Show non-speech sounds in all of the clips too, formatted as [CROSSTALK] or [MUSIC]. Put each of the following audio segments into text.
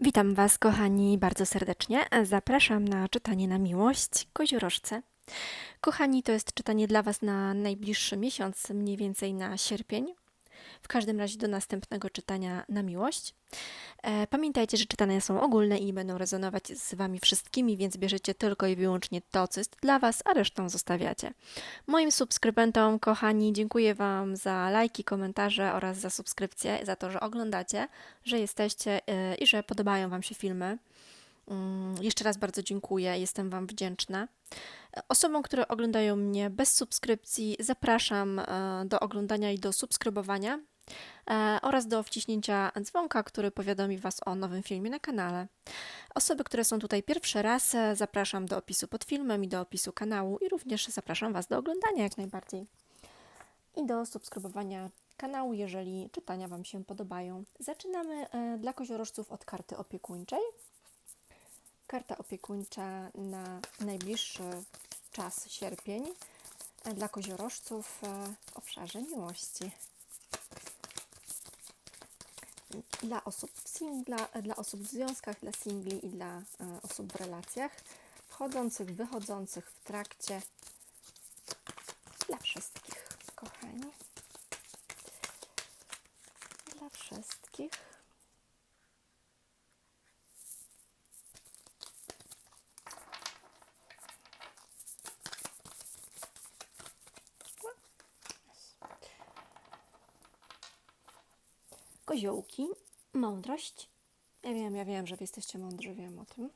Witam Was, kochani, bardzo serdecznie. Zapraszam na czytanie na miłość Koziorożce. Kochani, to jest czytanie dla Was na najbliższy miesiąc, mniej więcej na sierpień. W każdym razie do następnego czytania na miłość. E, Pamiętajcie, że czytania są ogólne i będą rezonować z Wami wszystkimi, więc bierzecie tylko i wyłącznie to, co jest dla Was, a resztę zostawiacie. Moim subskrybentom, kochani, dziękuję Wam za lajki, komentarze oraz za subskrypcję, za to, że oglądacie, że jesteście yy, i że podobają Wam się filmy. Mm, Jeszcze raz bardzo dziękuję, jestem Wam wdzięczna. Osobom, które oglądają mnie bez subskrypcji, zapraszam e, do oglądania i do subskrybowania e, oraz do wciśnięcia dzwonka, który powiadomi Was o nowym filmie na kanale. Osoby, które są tutaj pierwszy raz, e, zapraszam do opisu pod filmem i do opisu kanału i również zapraszam Was do oglądania jak najbardziej i do subskrybowania kanału, jeżeli czytania Wam się podobają. Zaczynamy dla koziorożców od karty opiekuńczej. Karta opiekuńcza na najbliższy czas sierpień e, dla koziorożców e, w obszarze miłości. Dla osób singla, dla osób w związkach, dla singli i dla e, osób w relacjach, wchodzących, wychodzących w trakcie, dla wszystkich, kochani. Dla wszystkich. Koziołki, mądrość. Ja wiem, ja wiem, że wy jesteście mądrzy, wiem o tym.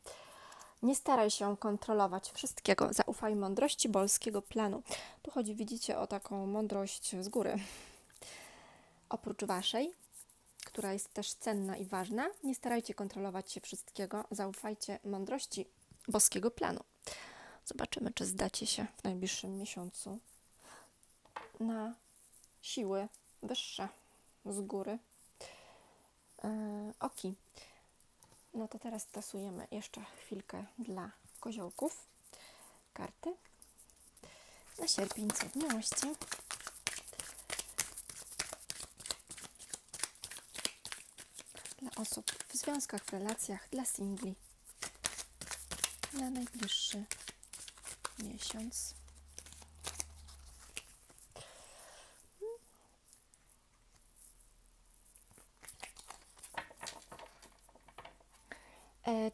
Nie staraj się kontrolować wszystkiego. Zaufaj mądrości bolskiego planu. Tu chodzi, widzicie, o taką mądrość z góry. Oprócz waszej, która jest też cenna i ważna, nie starajcie kontrolować się wszystkiego. Zaufajcie mądrości boskiego planu. Zobaczymy, czy zdacie się w najbliższym miesiącu na siły wyższe z góry. Yy, oki. No to teraz tasujemy jeszcze chwilkę dla koziołków. Karty. Na sierpień co miłości. Dla osób w związkach, w relacjach, dla singli. Na najbliższy miesiąc.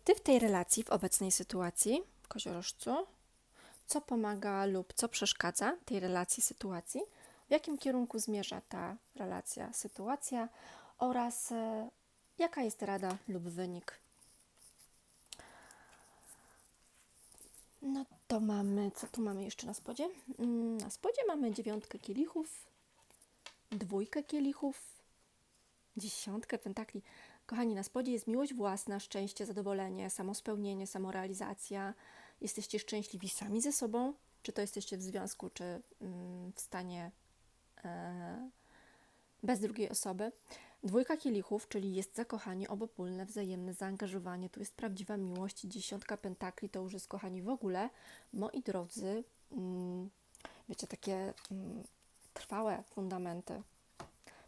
Ty w tej relacji, w obecnej sytuacji, koziorożcu, co pomaga lub co przeszkadza tej relacji, sytuacji, w jakim kierunku zmierza ta relacja, sytuacja oraz e, jaka jest rada lub wynik. No to mamy, co tu mamy jeszcze na spodzie? Mm, Na spodzie mamy dziewiątkę kielichów, dwójkę kielichów, dziesiątkę pentakli. Kochani, na spodzie jest miłość własna, szczęście, zadowolenie, samospełnienie, samorealizacja. Jesteście szczęśliwi sami ze sobą, czy to jesteście w związku, czy mm, w stanie e, bez drugiej osoby. Dwójka kielichów, czyli jest zakochanie obopólne, wzajemne zaangażowanie, tu jest prawdziwa miłość. Dziesiątka pentakli to już jest kochani w ogóle, moi drodzy, mm, wiecie, takie mm, trwałe fundamenty,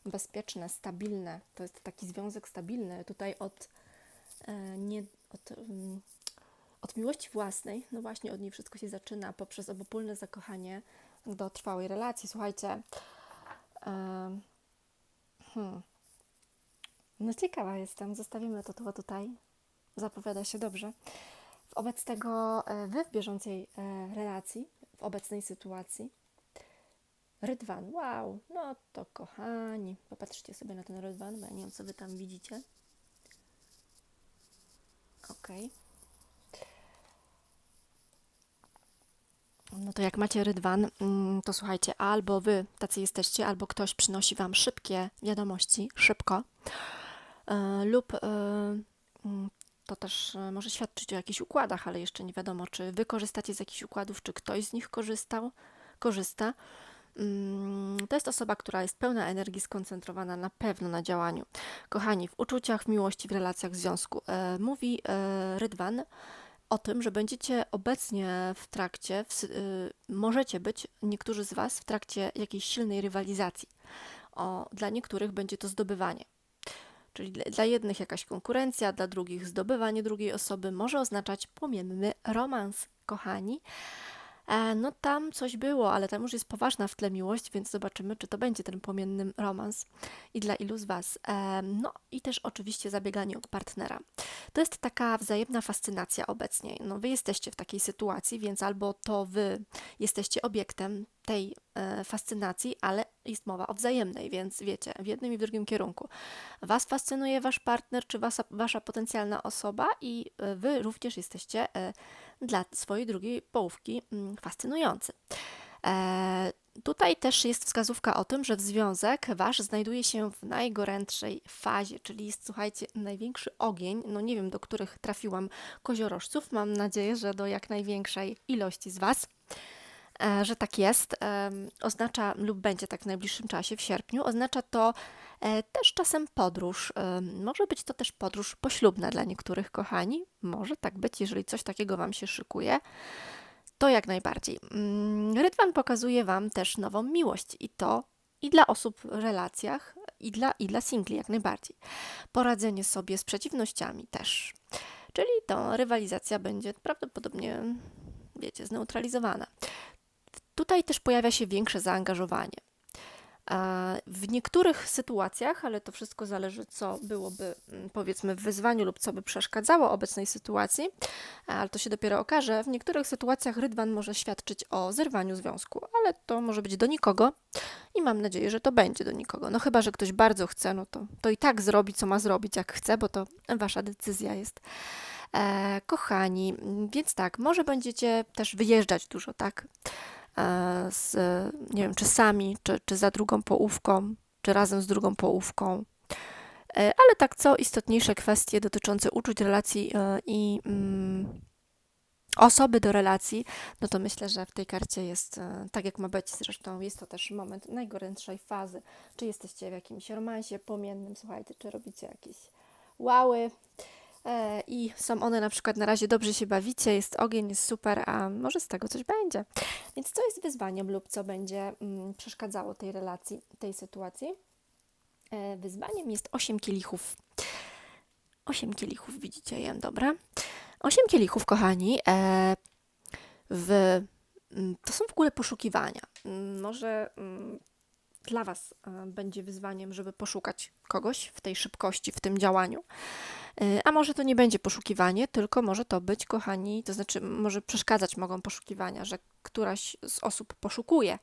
bezpieczne, stabilne. To jest taki związek stabilny. Tutaj od, e, nie, od, mm, od miłości własnej, no właśnie od niej wszystko się zaczyna, poprzez obopólne zakochanie do trwałej relacji. Słuchajcie, em, hmm, no ciekawa jestem, zostawimy to tu- tutaj. Zapowiada się dobrze. Wobec tego e, wy w bieżącej e, relacji, w obecnej sytuacji, Rydwan, wow, no to kochani, popatrzcie sobie na ten rydwan, bo ja nie wiem, co wy tam widzicie. Ok. No to jak macie rydwan, mm, to słuchajcie, albo wy tacy jesteście, albo ktoś przynosi wam szybkie wiadomości, szybko, e, lub e, mm, to też e, może świadczyć o jakichś układach, ale jeszcze nie wiadomo, czy wy korzystacie z jakichś układów, czy ktoś z nich korzystał, korzysta. Mm, To jest osoba, która jest pełna energii, skoncentrowana na pewno na działaniu. Kochani, w uczuciach, w miłości, w relacjach, w związku. E, mówi e, Rydwan o tym, że będziecie obecnie w trakcie, w, y, możecie być, niektórzy z Was, w trakcie jakiejś silnej rywalizacji. O, dla niektórych będzie to zdobywanie. Czyli dla- dla jednych jakaś konkurencja, dla drugich zdobywanie drugiej osoby może oznaczać płomienny romans, kochani. E, No tam coś było, ale tam już jest poważna w tle miłość, więc zobaczymy, czy to będzie ten płomienny romans i dla ilu z Was. E, No i też oczywiście zabieganie o partnera. To jest taka wzajemna fascynacja obecnie. No wy jesteście w takiej sytuacji, więc albo to wy jesteście obiektem tej e, fascynacji, ale jest mowa o wzajemnej, więc wiecie, w jednym i w drugim kierunku. Was fascynuje wasz partner, czy wasza, potencjalna osoba i wy również jesteście dla swojej drugiej połówki mm, fascynujący. E, Tutaj też jest wskazówka o tym, że w związek wasz znajduje się w najgorętszej fazie, czyli jest, słuchajcie, największy ogień. No nie wiem, do których trafiłam koziorożców. Mam nadzieję, że do jak największej ilości z was. E, że tak jest, oznacza lub będzie tak w najbliższym czasie, w sierpniu, oznacza to e, też czasem podróż. Może być to też podróż poślubna dla niektórych, kochani. Może tak być, jeżeli coś takiego Wam się szykuje. To jak najbardziej. Mm, Rydwan pokazuje Wam też nową miłość i to i dla osób w relacjach, i dla, i dla singli jak najbardziej. Poradzenie sobie z przeciwnościami też. Czyli to rywalizacja będzie prawdopodobnie, wiecie, zneutralizowana. Tutaj też pojawia się większe zaangażowanie. W niektórych sytuacjach, ale to wszystko zależy, co byłoby mm, powiedzmy w wyzwaniu lub co by przeszkadzało obecnej sytuacji, ale to się dopiero okaże. W niektórych sytuacjach rydwan może świadczyć o zerwaniu związku, ale to może być do nikogo i mam nadzieję, że to będzie do nikogo. No chyba, że ktoś bardzo chce, no to, to i tak zrobi, co ma zrobić, jak chce, bo to wasza decyzja jest. E, kochani, więc tak, może będziecie też wyjeżdżać dużo, tak? E, z, nie wiem, czy sami, czy, czy za drugą połówką, czy razem z drugą połówką. E, Ale tak, co istotniejsze kwestie dotyczące uczuć, relacji e, i mm, osoby do relacji, no to myślę, że w tej karcie jest tak, jak ma być. Zresztą jest to też moment najgorętszej fazy. Czy jesteście w jakimś romansie płomiennym, słuchajcie, czy robicie jakieś łały, i są one na przykład na razie dobrze się bawicie, jest ogień, jest super, a może z tego coś będzie. Więc co jest wyzwaniem lub co będzie mm, przeszkadzało tej relacji, tej sytuacji? E, wyzwaniem jest 8 kielichów. 8 kielichów, widzicie je, dobra? 8 kielichów, kochani, e, w, mm, to są w ogóle poszukiwania. Mm, Może dla Was e, będzie wyzwaniem, żeby poszukać kogoś w tej szybkości, w tym działaniu. E, A może to nie będzie poszukiwanie, tylko może to być, kochani, to znaczy może przeszkadzać mogą poszukiwania, że któraś z osób poszukuje.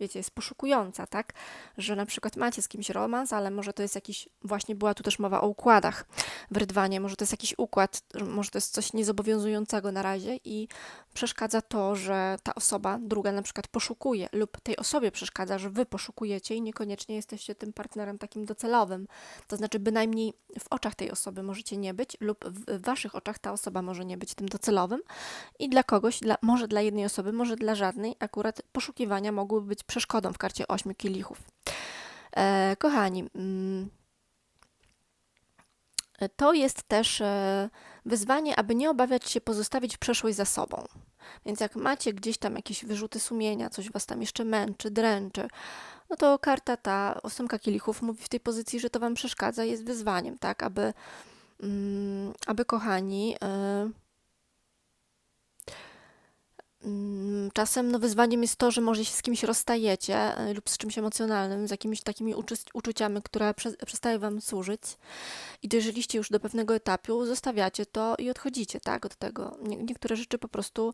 Wiecie, jest poszukująca, tak? Że na przykład macie z kimś romans, ale może to jest jakiś, właśnie była tu też mowa o układach w rydwanie, może to jest jakiś układ, może to jest coś niezobowiązującego na razie i przeszkadza to, że ta osoba druga na przykład poszukuje lub tej osobie przeszkadza, że wy poszukujecie i niekoniecznie jesteście tym partnerem takim docelowym. To znaczy bynajmniej w oczach tej osoby możecie nie być lub w waszych oczach ta osoba może nie być tym docelowym i dla kogoś, dla, może dla jednej osoby, może dla żadnej, akurat poszukiwania mogłyby być przeszkodą w karcie ośmiu kielichów. E, kochani, mm, to jest też e, wyzwanie, aby nie obawiać się pozostawić przeszłość za sobą. Więc jak macie gdzieś tam jakieś wyrzuty sumienia, coś was tam jeszcze męczy, dręczy, no to karta ta, ósemka kielichów, mówi w tej pozycji, że to wam przeszkadza, jest wyzwaniem, tak, aby, mm, aby kochani, e, Czasem no, wyzwaniem jest to, że może się z kimś rozstajecie y, lub z czymś emocjonalnym, z jakimiś takimi uczu- uczuciami, które prze- przestają wam służyć i dożyliście już do pewnego etapu, zostawiacie to i odchodzicie, tak, od tego. Nie- niektóre rzeczy po prostu, e,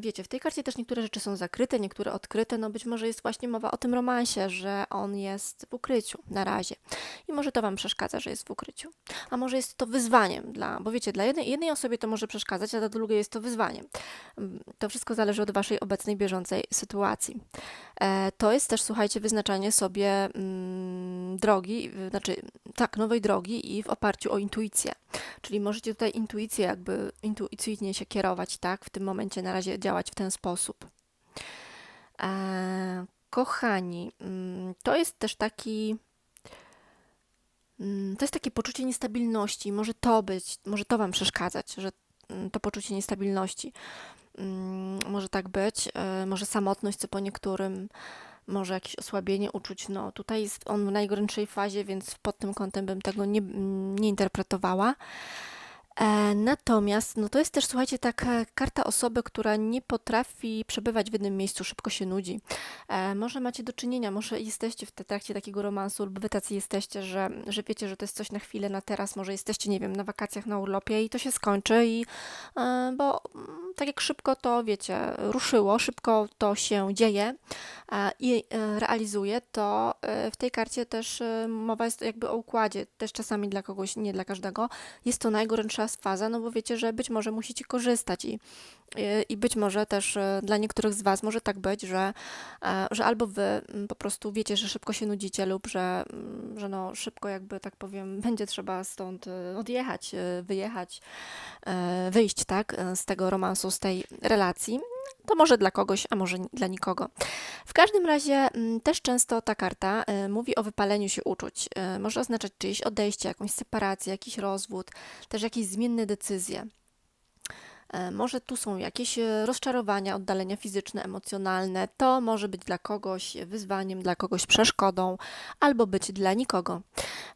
wiecie, w tej karcie też niektóre rzeczy są zakryte, niektóre odkryte, no być może jest właśnie mowa o tym romansie, że on jest w ukryciu na razie i może to wam przeszkadza, że jest w ukryciu. A może jest to wyzwaniem dla, bo wiecie, dla jednej, jednej to może przeszkadzać, a dla drugiej jest to wyzwaniem. Mm, To wszystko zależy od waszej obecnej, bieżącej sytuacji. E, To jest też, słuchajcie, wyznaczanie sobie mm, drogi, znaczy tak, nowej drogi i w oparciu o intuicję. Czyli możecie tutaj intuicję, jakby intuicyjnie się kierować, tak, w tym momencie na razie działać w ten sposób. E, Kochani, mm, to jest też taki Mm, To jest takie poczucie niestabilności. Może to być, może to Wam przeszkadzać, że mm, to poczucie niestabilności. Może tak być, e, może samotność, co po niektórym. Może jakieś osłabienie uczuć. No tutaj jest on w najgorętszej fazie, więc pod tym kątem bym tego nie, nie interpretowała. E, natomiast, no to jest też, słuchajcie, taka karta osoby, która nie potrafi przebywać w jednym miejscu, szybko się nudzi. E, może macie do czynienia, może jesteście w trakcie takiego romansu, lub wy tacy jesteście, że, że wiecie, że to jest coś na chwilę, na teraz, może jesteście, nie wiem, na wakacjach, na urlopie i to się skończy, i, e, bo tak jak szybko to, wiecie, ruszyło, szybko to się dzieje i realizuje, to w tej karcie też mowa jest jakby o układzie, też czasami dla kogoś, nie dla każdego. Jest to najgorętsza faza, no bo wiecie, że być może musicie korzystać i, i być może też e, dla niektórych z Was może tak być, że, e, że albo Wy mm, po prostu wiecie, że szybko się nudzicie lub że, mm, że no szybko jakby tak powiem [LAUGHS] będzie trzeba stąd e, odjechać, wyjechać, wyjść tak z tego romansu, z tej relacji. To może dla kogoś, a może dla nikogo. W każdym razie mm, też często ta karta y, mówi o wypaleniu się uczuć. Y, może oznaczać czyjeś odejście, jakąś separację, jakiś rozwód, też jakieś zmienne decyzje. E, może tu są jakieś e, rozczarowania, oddalenia fizyczne, emocjonalne. To może być dla kogoś wyzwaniem, dla kogoś przeszkodą, albo być dla nikogo.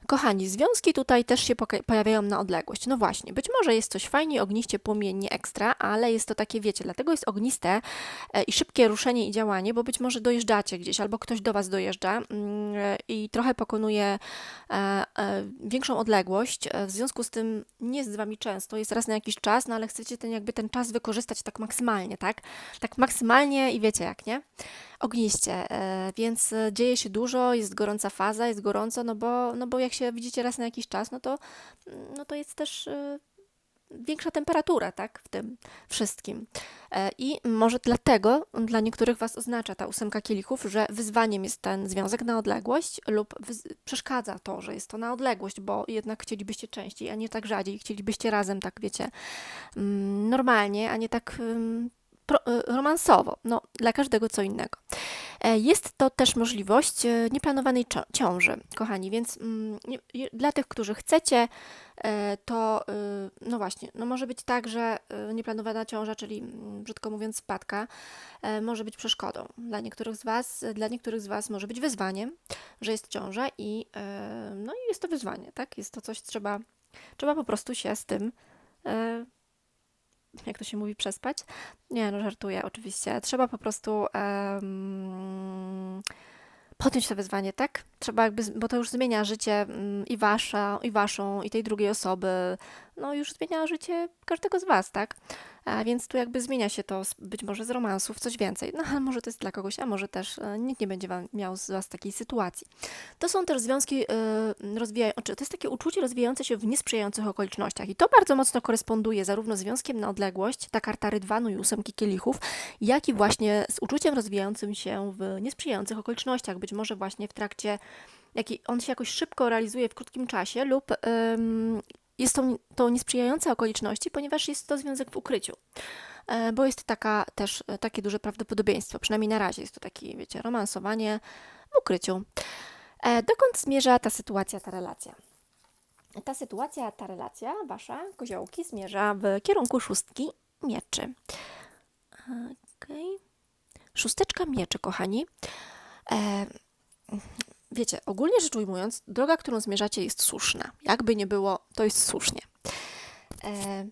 Kochani, związki tutaj też się pojawiają na odległość. No właśnie, być może jest coś fajnie, ogniście, płomiennie, ekstra, ale jest to takie, wiecie, dlatego jest ogniste e, i szybkie ruszenie i działanie, bo być może dojeżdżacie gdzieś, albo ktoś do Was dojeżdża mm, i trochę pokonuje większą odległość. W związku z tym nie jest z Wami często, jest raz na jakiś czas, no ale chcecie ten jakby jakby ten czas wykorzystać tak maksymalnie, tak? Tak maksymalnie i wiecie jak, nie? Ogniście, e, więc dzieje się dużo, jest gorąca faza, jest gorąco, no bo, no bo jak się widzicie raz na jakiś czas, no to, no to jest też e, większa temperatura, tak, w tym wszystkim. E, I może dlatego dla niektórych Was oznacza ta ósemka kielichów, że wyzwaniem jest ten związek na odległość lub przeszkadza to, że jest to na odległość, bo jednak chcielibyście częściej, a nie tak rzadziej, chcielibyście razem, tak wiecie, mm, normalnie, a nie tak E, romansowo, no, dla każdego co innego. E, jest to też możliwość e, nieplanowanej ciąży, kochani, więc mm, dla tych, którzy chcecie, to no właśnie, no może być tak, że nieplanowana ciąża, czyli mm, brzydko mówiąc spadka, może być przeszkodą. Dla niektórych z Was, dla niektórych z Was może być wyzwaniem, że jest ciąża i no i jest to wyzwanie, tak? Jest to coś, trzeba, trzeba po prostu się z tym jak to się mówi, przespać. Nie, no żartuję oczywiście. Trzeba po prostu um, podjąć to wyzwanie, tak? Trzeba jakby, bo to już zmienia życie um, i wasza, i waszą, i tej drugiej osoby. No już zmienia życie każdego z was, tak? A więc tu jakby zmienia się to być może z romansów, coś więcej. No ale może to jest dla kogoś, a może też e, nikt nie będzie wam miał z was takiej sytuacji. To są też związki yy, rozwijające, to jest takie uczucie rozwijające się w niesprzyjających okolicznościach i to bardzo mocno koresponduje zarówno z związkiem na odległość, ta karta rydwanu i ósemki kielichów, jak i właśnie z uczuciem rozwijającym się w niesprzyjających okolicznościach, być może właśnie w trakcie jaki on się jakoś szybko realizuje w krótkim czasie lub jest to, to niesprzyjające okoliczności, ponieważ jest to związek w ukryciu. E, bo jest taka też e, takie duże prawdopodobieństwo, przynajmniej na razie jest to takie, wiecie, romansowanie w ukryciu. E, dokąd zmierza ta sytuacja, ta relacja? Ta sytuacja, ta relacja, wasza, koziołki, zmierza w kierunku szóstki mieczy. Okay. Szósteczka mieczy, kochani wiecie, ogólnie rzecz ujmując, droga, którą zmierzacie, jest słuszna. Jakby nie było, to jest słusznie. E,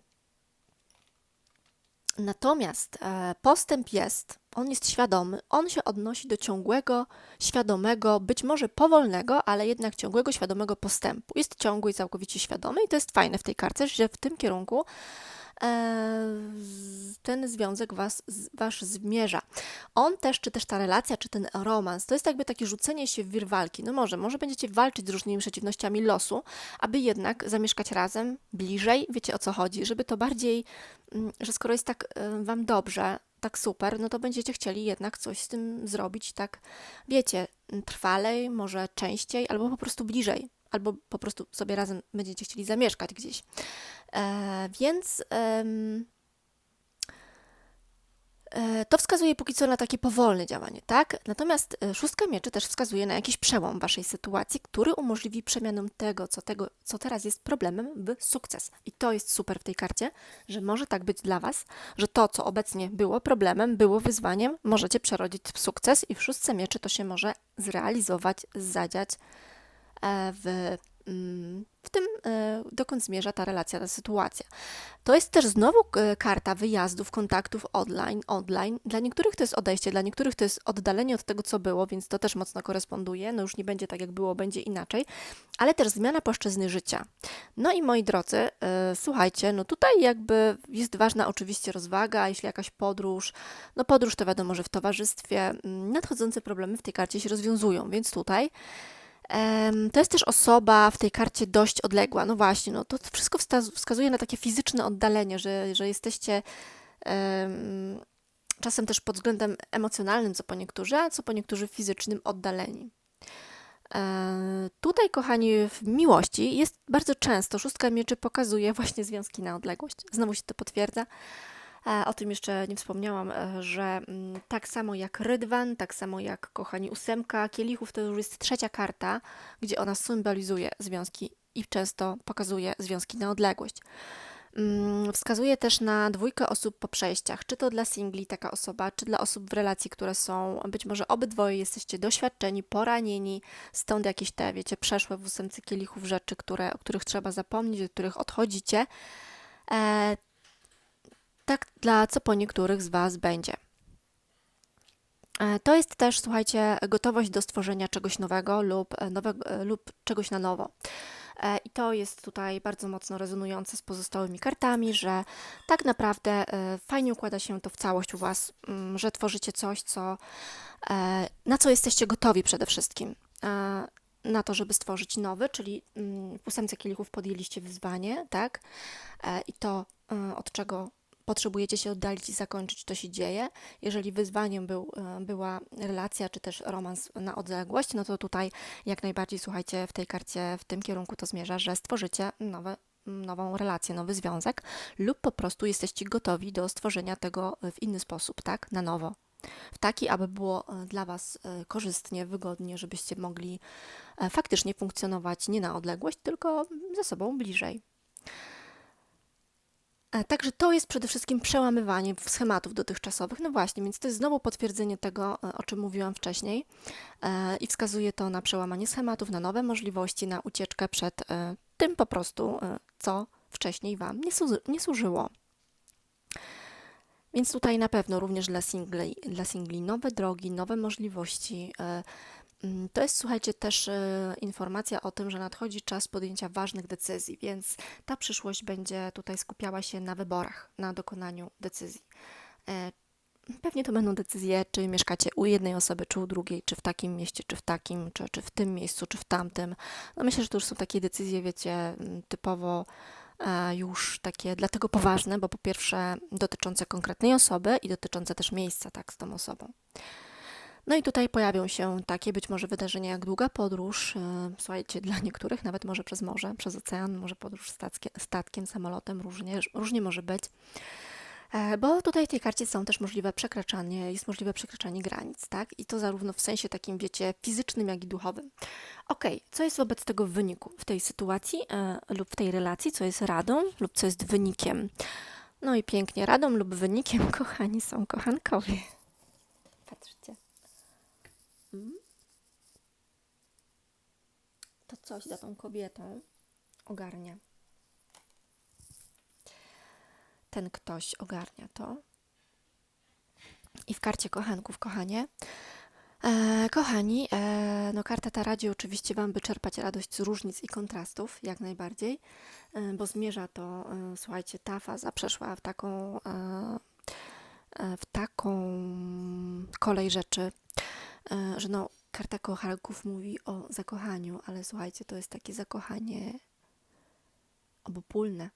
natomiast e, postęp jest, on jest świadomy, on się odnosi do ciągłego, świadomego, być może powolnego, ale jednak ciągłego, świadomego postępu. Jest ciągły i całkowicie świadomy, i to jest fajne w tej karcie, że w tym kierunku E, ten związek was, wasz zmierza. On też, czy też ta relacja, czy ten romans, to jest jakby takie rzucenie się w wir walki. No może, może będziecie walczyć z różnymi przeciwnościami losu, aby jednak zamieszkać razem, bliżej, wiecie o co chodzi, żeby to bardziej, mm, że skoro jest tak e, wam dobrze, tak super, no to będziecie chcieli jednak coś z tym zrobić, tak, wiecie, trwalej, może częściej, albo po prostu bliżej albo po prostu sobie razem będziecie chcieli zamieszkać gdzieś. E, więc To wskazuje póki co na takie powolne działanie, tak? Natomiast e, szóstka mieczy też wskazuje na jakiś przełom waszej sytuacji, który umożliwi przemianę tego co, tego, co teraz jest problemem, w sukces. I to jest super w tej karcie, że może tak być dla was, że to, co obecnie było problemem, było wyzwaniem, możecie przerodzić w sukces i w szóstce mieczy to się może zrealizować, zadziać e, w, w tym, e, dokąd zmierza ta relacja, ta sytuacja. To jest też znowu e, karta wyjazdów, kontaktów online, online. Dla niektórych to jest odejście, dla niektórych to jest oddalenie od tego, co było, więc to też mocno koresponduje. No już nie będzie tak, jak było, będzie inaczej, ale też zmiana płaszczyzny życia. No i moi drodzy, e, słuchajcie, no tutaj jakby jest ważna oczywiście rozwaga, jeśli jakaś podróż, no podróż to wiadomo, że w towarzystwie mm, nadchodzące problemy w tej karcie się rozwiązują, więc tutaj To jest też osoba w tej karcie dość odległa. No właśnie, no to wszystko wskazuje na takie fizyczne oddalenie, że, że jesteście em, czasem też pod względem emocjonalnym, co po niektórzy, a co po niektórzy fizycznym oddaleni. E, Tutaj, kochani, w miłości jest bardzo często, szóstka mieczy pokazuje właśnie związki na odległość. Znowu się to potwierdza. E, O tym jeszcze nie wspomniałam, e, że mm, tak samo jak Rydwan, tak samo jak, kochani, ósemka kielichów, to już jest trzecia karta, gdzie ona symbolizuje związki i często pokazuje związki na odległość. Mm, Wskazuje też na dwójkę osób po przejściach, czy to dla singli taka osoba, czy dla osób w relacji, które są, być może obydwoje jesteście doświadczeni, poranieni, stąd jakieś te, wiecie, przeszłe w ósemce kielichów rzeczy, które, o których trzeba zapomnieć, od których odchodzicie. Tak dla co po niektórych z Was będzie. E, To jest też, słuchajcie, gotowość do stworzenia czegoś nowego lub, e, nowego, e, lub czegoś na nowo. I to jest tutaj bardzo mocno rezonujące z pozostałymi kartami, że tak naprawdę fajnie układa się to w całość u Was, mm, że tworzycie coś, co, na co jesteście gotowi przede wszystkim. Na to, żeby stworzyć nowy, czyli mm, w ósemce kielichów podjęliście wyzwanie, tak? I to, od czego potrzebujecie się oddalić i zakończyć, to się dzieje. Jeżeli wyzwaniem był, e, była relacja czy też romans na odległość, no to tutaj jak najbardziej słuchajcie, w tej karcie w tym kierunku to zmierza, że stworzycie nowe, nową relację, nowy związek lub po prostu jesteście gotowi do stworzenia tego w inny sposób, tak? Na nowo. W taki, aby było e, dla Was e, korzystnie, wygodnie, żebyście mogli e, faktycznie funkcjonować nie na odległość, tylko ze sobą bliżej. E, Także to jest przede wszystkim przełamywanie schematów dotychczasowych. No właśnie, więc to jest znowu potwierdzenie tego, e, o czym mówiłam wcześniej e, i wskazuje to na przełamanie schematów, na nowe możliwości, na ucieczkę przed tym po prostu, co wcześniej Wam nie, nie służyło. Więc tutaj na pewno również dla singli, dla singli nowe drogi, nowe możliwości. Mm, To jest, słuchajcie, też e, informacja o tym, że nadchodzi czas podjęcia ważnych decyzji, więc ta przyszłość będzie tutaj skupiała się na wyborach, na dokonaniu decyzji. E, Pewnie to będą decyzje, czy mieszkacie u jednej osoby, czy u drugiej, czy w takim mieście, czy w takim, czy, czy w tym miejscu, czy w tamtym. No myślę, że to już są takie decyzje, wiecie, mm, typowo e, już takie dlatego poważne, bo po pierwsze dotyczące konkretnej osoby i dotyczące też miejsca, tak, z tą osobą. No i tutaj pojawią się takie być może wydarzenia jak długa podróż, e, słuchajcie, dla niektórych nawet może przez morze, przez ocean, może podróż statkiem, statkiem samolotem, różnie, różnie może być. E, Bo tutaj w tej karcie są też możliwe przekraczanie, jest możliwe przekraczanie granic, tak? I to zarówno w sensie takim, wiecie, fizycznym, jak i duchowym. Okej, co jest wobec tego w wyniku w tej sytuacji e, lub w tej relacji, co jest radą lub co jest wynikiem? No i pięknie, radą lub wynikiem, [LAUGHS] kochani, są kochankowie. Patrzcie. Mm. To coś za tą kobietą ogarnia. Ten ktoś ogarnia to. I w karcie kochanków, kochanie. E, kochani, e, no karta ta radzi oczywiście Wam, by czerpać radość z różnic i kontrastów, jak najbardziej, e, bo zmierza to, e, słuchajcie, ta faza przeszła w taką, e, e, w taką kolej rzeczy, że no, karta kochanków mówi o zakochaniu, ale słuchajcie, to jest takie zakochanie obopólne.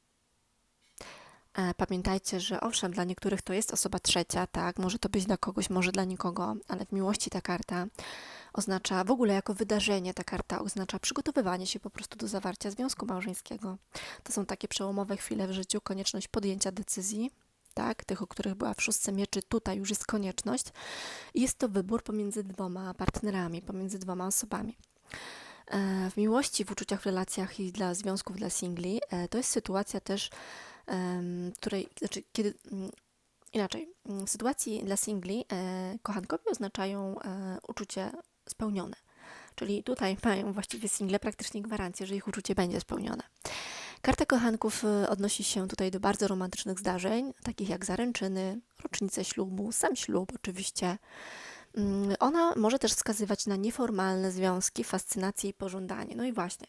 E, Pamiętajcie, że owszem, dla niektórych to jest osoba trzecia, tak, może to być dla kogoś, może dla nikogo, ale w miłości ta karta oznacza w ogóle jako wydarzenie, ta karta oznacza przygotowywanie się po prostu do zawarcia związku małżeńskiego. To są takie przełomowe chwile w życiu, konieczność podjęcia decyzji, tak? Tych, o których była w szóstce mieczy, tutaj już jest konieczność. Jest to wybór pomiędzy dwoma partnerami, pomiędzy dwoma osobami. E, W miłości, w uczuciach, w relacjach i dla związków, dla singli, e, to jest sytuacja też, której, znaczy, kiedy, mm, inaczej, mm, w sytuacji dla singli e, kochankowie oznaczają uczucie spełnione. Czyli tutaj mają właściwie single praktycznie gwarancję, że ich uczucie będzie spełnione. Karta kochanków e, odnosi się tutaj do bardzo romantycznych zdarzeń, takich jak zaręczyny, rocznice ślubu, sam ślub oczywiście. Mm, Ona może też wskazywać na nieformalne związki, fascynację i pożądanie. No i właśnie.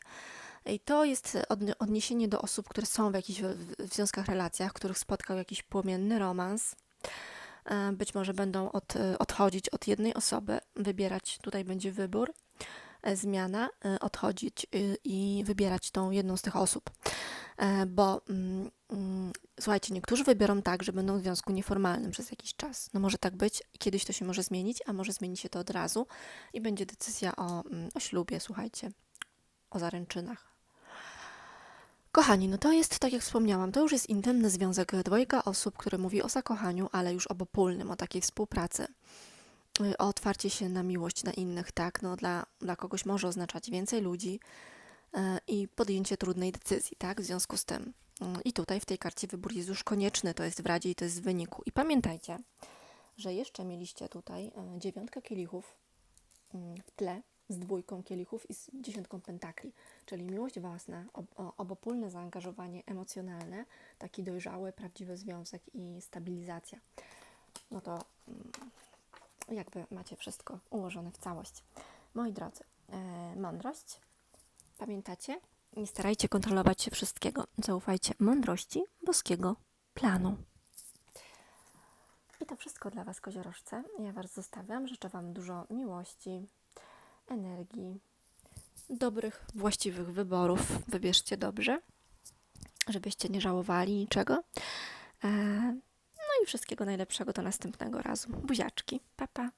I to jest odn- odniesienie do osób, które są w jakichś w- związkach, relacjach, których spotkał jakiś płomienny romans. E, Być może będą od, odchodzić od jednej osoby, wybierać, tutaj będzie wybór, zmiana, e, odchodzić y, i wybierać tą jedną z tych osób. E, Bo mm, mm, słuchajcie, niektórzy wybiorą tak, że będą w związku nieformalnym przez jakiś czas. No może tak być kiedyś to się może zmienić, a może zmieni się to od razu i będzie decyzja o, mm, o ślubie, słuchajcie, o zaręczynach. Kochani, no to jest, tak jak wspomniałam, to już jest intymny związek dwojga osób, który mówi o zakochaniu, ale już obopólnym, o takiej współpracy, o otwarcie się na miłość na innych, tak? No dla, dla kogoś może oznaczać więcej ludzi y, i podjęcie trudnej decyzji, tak? W związku z tym. Y, I tutaj w tej karcie wybór jest już konieczny, to jest w radzie i to jest w wyniku. I pamiętajcie, że jeszcze mieliście tutaj y, dziewiątkę kielichów y, w tle z dwójką kielichów i z dziesiątką pentakli, czyli miłość własna, obopólne zaangażowanie emocjonalne, taki dojrzały, prawdziwy związek i stabilizacja. No to mm, jakby macie wszystko ułożone w całość. Moi drodzy, e, mądrość, pamiętacie? Nie starajcie kontrolować się wszystkiego. Zaufajcie mądrości boskiego planu. I to wszystko dla Was, koziorożce. Ja Was zostawiam. Życzę Wam dużo miłości, energii, dobrych, właściwych wyborów. Wybierzcie dobrze, żebyście nie żałowali niczego. E, I wszystkiego najlepszego do następnego razu. Buziaczki. Pa, pa.